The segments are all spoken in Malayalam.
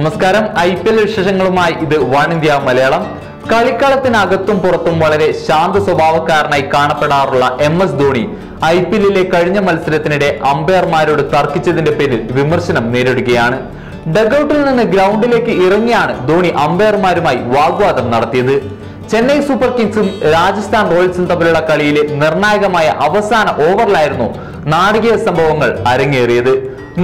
നമസ്കാരം. ഐ പി എൽ വിശേഷങ്ങളുമായി ഇത് വൺ ഇന്ത്യ മലയാളം. കളിക്കളത്തിനകത്തും പുറത്തും വളരെ ശാന്ത സ്വഭാവക്കാരനായി കാണപ്പെടാറുള്ള M S Dhoni I P എല്ലിലെ കഴിഞ്ഞ മത്സരത്തിനിടെ അമ്പയർമാരോട് തർക്കിച്ചതിന്റെ പേരിൽ വിമർശനം നേരിടുകയാണ്. ഡഗൌട്ടിൽ നിന്ന് ഗ്രൗണ്ടിലേക്ക് ഇറങ്ങിയാണ് ധോണി അമ്പയർമാരുമായി വാഗ്വാദം നടത്തിയത്. ചെന്നൈ സൂപ്പർ കിങ്സും രാജസ്ഥാൻ റോയൽസും തമ്മിലുള്ള കളിയിലെ നിർണായകമായ അവസാന ഓവറിലായിരുന്നു നാടകീയ സംഭവങ്ങൾ അരങ്ങേറിയത്.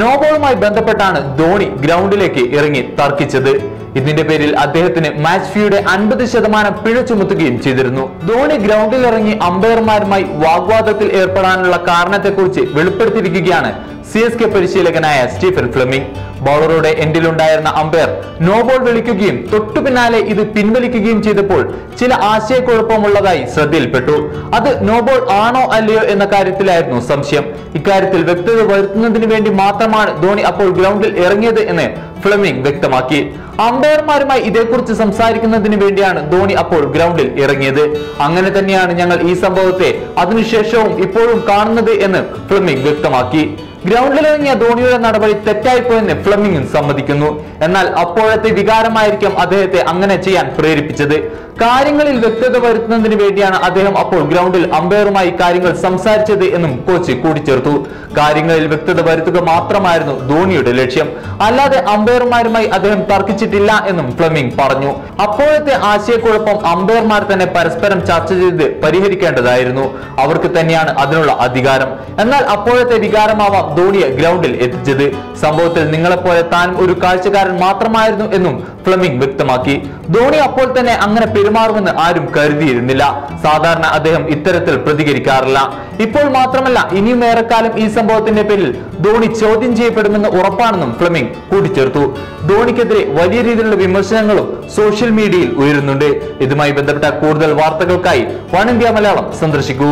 നോബോളുമായി ബന്ധപ്പെട്ടാണ് ധോണി ഗ്രൗണ്ടിലേക്ക് ഇറങ്ങി തർക്കിച്ചത്. ഇതിന്റെ പേരിൽ അദ്ദേഹത്തിന് മാച്ച് ഫീയുടെ അൻപത് ശതമാനം പിഴ ചുമത്തുകയും ചെയ്തിരുന്നു. ധോണി ഗ്രൗണ്ടിൽ ഇറങ്ങി അമ്പയർമാരുമായി വാഗ്വാദത്തിൽ ഏർപ്പെടാനുള്ള കാരണത്തെക്കുറിച്ച് വെളിപ്പെടുത്തിയിരിക്കുകയാണ് സി എസ് കെ പരിശീലകനായ സ്റ്റീഫൻ ഫ്ലെമിംഗ്. ബൗളറുടെ എൻഡിലുണ്ടായിരുന്ന അമ്പയർ നോ ബോൾ വിളിക്കുകയും തൊട്ടു പിന്നാലെ ഇത് പിൻവലിക്കുകയും ചെയ്തപ്പോൾ ചില ആശയക്കുഴപ്പമുള്ളതായി ശ്രദ്ധയിൽപ്പെട്ടു. അത് നോ ബോൾ ആണോ അല്ലയോ എന്ന കാര്യത്തിലായിരുന്നു സംശയം. ഇക്കാര്യത്തിൽ വ്യക്തത വരുത്തുന്നതിന് വേണ്ടി മാത്രമാണ് ധോണി അപ്പോൾ ഗ്രൗണ്ടിൽ ഇറങ്ങിയത് എന്ന് ഫ്ലെമിംഗ് വ്യക്തമാക്കി. അമ്പയർമാരുമായി ഇതേക്കുറിച്ച് സംസാരിക്കുന്നതിന് വേണ്ടിയാണ് ധോണി അപ്പോൾ ഗ്രൗണ്ടിൽ ഇറങ്ങിയത്. അങ്ങനെ തന്നെയാണ് ഞങ്ങൾ ഈ സംഭവത്തെ അതിനുശേഷവും ഇപ്പോഴും കാണുന്നത് എന്ന് ഫ്ലെമിംഗ് വ്യക്തമാക്കി. ഗ്രൗണ്ടിലിറങ്ങിയ ധോണിയുടെ നടപടി തെറ്റായിപ്പോയെന്ന് ഫ്ലമിംഗും സമ്മതിക്കുന്നു. എന്നാൽ അപ്പോഴത്തെ വികാരമായിരിക്കും അദ്ദേഹത്തെ അങ്ങനെ ചെയ്യാൻ പ്രേരിപ്പിച്ചത്. കാര്യങ്ങളിൽ വ്യക്തത വരുത്തുന്നതിന് വേണ്ടിയാണ് അദ്ദേഹം അപ്പോൾ ഗ്രൗണ്ടിൽ അമ്പയറുമായി കാര്യങ്ങൾ സംസാരിച്ചത് എന്നും കോച്ച് കൂട്ടിച്ചേർത്തു. കാര്യങ്ങളിൽ വ്യക്തത വരുത്തുക മാത്രമായിരുന്നു ധോണിയുടെ ലക്ഷ്യം. അല്ലാതെ അമ്പയർമാരുമായി അദ്ദേഹം തർക്കിച്ചിട്ടില്ല എന്നും ഫ്ലമിംഗ് പറഞ്ഞു. അപ്പോഴത്തെ ആശയക്കുഴപ്പം അമ്പയർമാർ തന്നെ പരസ്പരം ചർച്ച ചെയ്ത് പരിഹരിക്കേണ്ടതായിരുന്നു. അവർക്ക് തന്നെയാണ് അതിനുള്ള അധികാരം. എന്നാൽ അപ്പോഴത്തെ വികാരമാവാം ധോണിയെ ഗ്രൗണ്ടിൽ എത്തിച്ചത്. സംഭവത്തിൽ നിങ്ങളെപ്പോലെ താൻ ഒരു കാഴ്ചക്കാരൻ മാത്രമായിരുന്നു എന്നും ഫ്ലമിംഗ് വ്യക്തമാക്കി. ധോണി അപ്പോൾ തന്നെ അങ്ങനെ പെരുമാറുമെന്ന് ആരും കരുതിയിരുന്നില്ല. സാധാരണ അദ്ദേഹം ഇത്തരത്തിൽ പ്രതികരിക്കാറില്ല. ഇപ്പോൾ മാത്രമല്ല ഇനിയും ഏറെക്കാലം ഈ സംഭവത്തിന്റെ പേരിൽ ധോണി ചോദ്യം ചെയ്യപ്പെടുമെന്ന് ഉറപ്പാണെന്നും ഫ്ലമിംഗ് കൂട്ടിച്ചേർത്തു. ധോണിക്കെതിരെ വലിയ രീതിയിലുള്ള വിമർശനങ്ങളും സോഷ്യൽ മീഡിയയിൽ ഉയരുന്നുണ്ട്. ഇതുമായി ബന്ധപ്പെട്ട കൂടുതൽ വാർത്തകൾക്കായി വൺ ഇന്ത്യ മലയാളം സന്ദർശിക്കൂ.